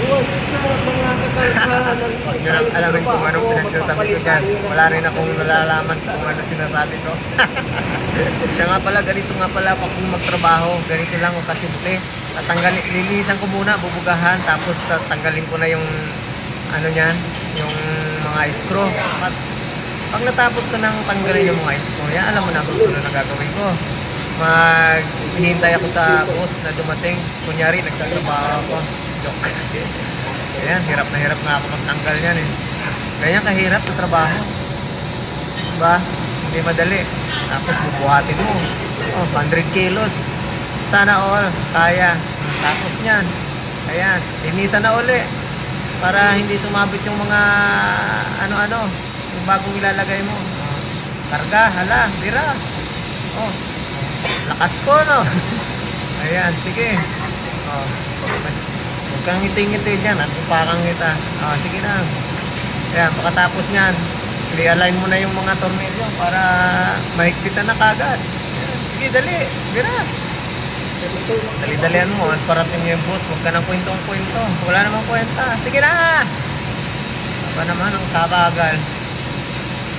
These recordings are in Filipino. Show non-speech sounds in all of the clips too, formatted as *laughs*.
Huwag nyo lang alamin kung anong pinagsasabi ko dyan. Wala rin akong nalalaman sa kung ano sinasabi ko. *laughs* Siya nga pala, ganito nga pala pa kung magtrabaho. Ganito lang o kasimple. Tatanggalin, lilinisan ko muna, bubugahan, tapos tatanggalin ko na yung ano niyan, yung mga screw. At pag natapos ko nang tanggalin yung mga screw, yan alam mo na kung sunod na gagawin ko. Maghihintay ako sa boss na dumating. Kunyari, nagtatrabaho ako. Joke. Ayan, hirap na hirap na ako magtanggal yan eh. Ganyan kahirap sa trabaho. Diba? Hindi madali. Tapos bubuhatin mo. Oh, 100 kilos. Sana all. Kaya. Tapos niyan. Ayan. Linisan na uli. Para hindi sumabit yung mga ano-ano. Yung bagong ilalagay mo. Karga. Hala. Bira. Oh. Lakas ko, no? *laughs* Ayan. Sige. Oh. Huwag kang ngiti-ngiti dyan at upakang kita. Ah, sige na. Ayan, pagkatapos niyan, i-align mo na yung mga tornilyo para mahigpitan na kagad. Sige, dali. Gira. Dali-dalian mo at parating yung boss. Huwag ka nang kwentong-kwento. Wala namang kwenta. Sige na! Aba naman ang kabagal.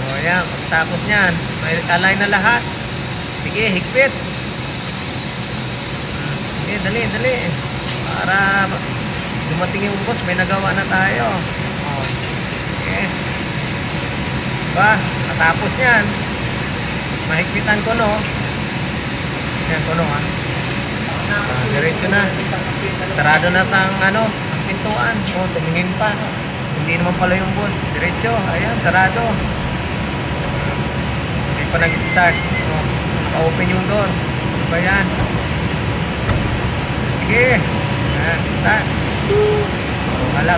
O yan, pagkatapos niyan, may align na lahat. Sige, higpit. Hmm, Sige, dali, dali. Para dumating yung boss, may nagawa na tayo. Oh. Okay. Ba, katapos yan, mahigpitan ko no. Yan ko no ha. Ah, diretso na. Sarado na tang ano, ang pintuan. Oh, tumingin pa. Hindi naman pala yung boss. Diretso. Ayan, sarado. Hindi pa nag-start. Oh, naka-open yung door. Ano ba yan? Sige. Ayan, start.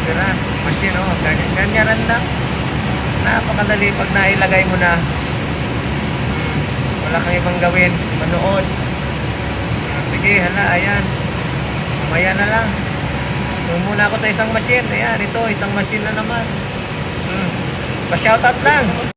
Bira. Machine, oh. Ganyan, ganyan lang. Napakadali pag nailagay mo na. Hmm, Wala kang ibang gawin. Manood. Sige, hala, ayan. Mamaya na lang. Doon muna ako sa isang machine. Ayan, ito, isang machine na naman. Hmm. Pa-shoutout lang.